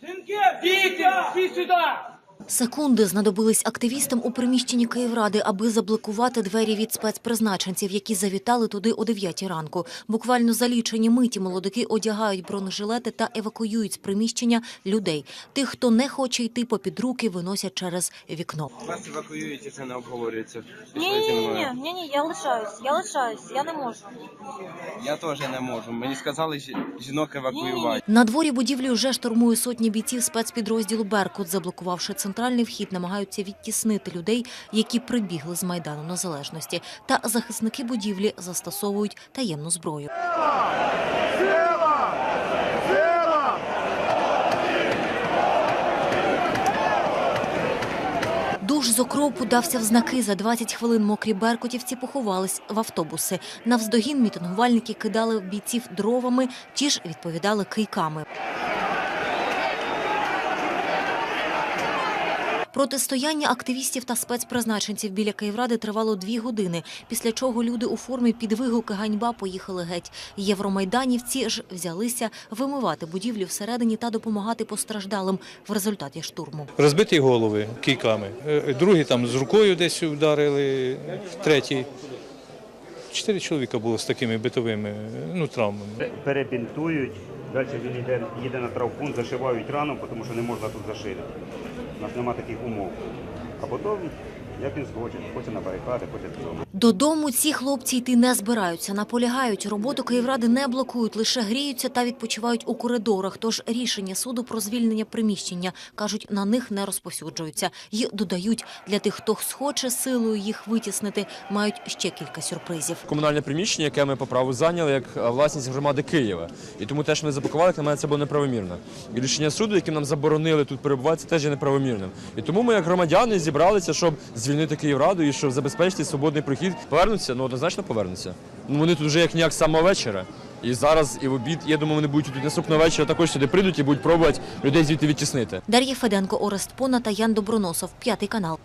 Сынки, дети, сюди! Секунди знадобились активістам у приміщенні Київради, аби заблокувати двері від спецпризначенців, які завітали туди о 9 ранку. Буквально за лічені миті молодики одягають бронежилети та евакуюють з приміщення людей. Тих, хто не хоче йти попід руки, виносять через вікно. Вас евакуюють, і це не обговорюється. Ні, ні, ні, ні, ні, ні, я лишаюсь, я лишаюсь, я не можу. Я теж не можу. Мені сказали жі- жінок евакуювати. На дворі будівлі вже штурмує сотні бійців спецпідрозділу Беркут, заблокувавши центральний вхід, намагаються відтіснити людей, які прибігли з майдану незалежності. Та захисники будівлі застосовують таємну зброю. Душ з окропу дався в знаки. За 20 хвилин мокрі беркутівці поховались в автобуси. Навздогін мітингувальники кидали бійців дровами, ті ж відповідали кийками. Протистояння активістів та спецпризначенців біля Київради тривало дві години, після чого люди у формі під вигуки ганьба поїхали геть. Євромайданівці ж взялися вимивати будівлі всередині та допомагати постраждалим в результаті штурму. Розбиті голови кійками. Е, Другі там з рукою десь вдарили, третій. Чотири чоловіка було з такими битовими ну, травмами. перебінтують, далі він йде, їде на травпункт, зашивають рану, тому що не можна тут зашити. У нас немає таких умов. А потім, як він схоче, хоче на барикади, хоче додому. Додому ці хлопці йти не збираються, наполягають. Роботу Київради не блокують, лише гріються та відпочивають у коридорах. Тож рішення суду про звільнення приміщення, кажуть, на них не розповсюджуються. І додають, для тих, хто схоче силою їх витіснити, мають ще кілька сюрпризів. комунальне приміщення, яке ми по праву зайняли як власність громади Києва. І тому те, що ми запакували, як на мене це було неправомірно. І рішення суду, яким нам заборонили тут перебувати, це теж є неправомірним. І тому ми, як громадяни, зібралися, щоб звільнити Київраду і щоб забезпечити свободний прохід. Повернуться, ну однозначно повернуться. Ну вони тут вже як ніяк з самого вечора. І зараз, і в обід, я думаю, вони будуть тут наступного вечора також сюди прийдуть і будуть пробувати людей звідти відтіснити. Дар'я Феденко, Орест Пона та Ян Доброносов. П'ятий канал.